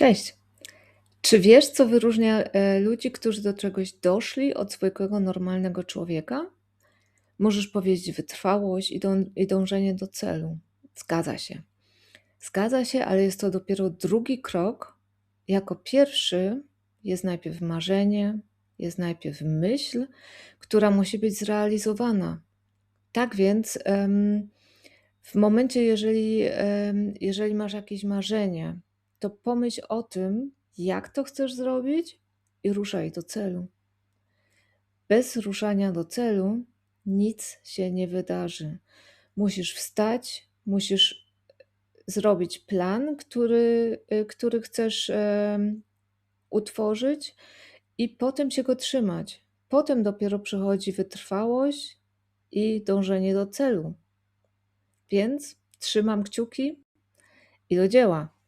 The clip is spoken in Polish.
Cześć. Czy wiesz, co wyróżnia e, ludzi, którzy do czegoś doszli od zwykłego, normalnego człowieka? Możesz powiedzieć wytrwałość i, dąż i dążenie do celu. Zgadza się. Zgadza się, ale jest to dopiero drugi krok. Jako pierwszy jest najpierw marzenie, jest najpierw myśl, która musi być zrealizowana. Tak więc, w momencie, jeżeli, jeżeli masz jakieś marzenie, to pomyśl o tym, jak to chcesz zrobić i ruszaj do celu. Bez ruszania do celu nic się nie wydarzy. Musisz wstać, musisz zrobić plan, który, y, który chcesz utworzyć i potem się go trzymać. Potem dopiero przychodzi wytrwałość i dążenie do celu. Więc trzymam kciuki i do dzieła.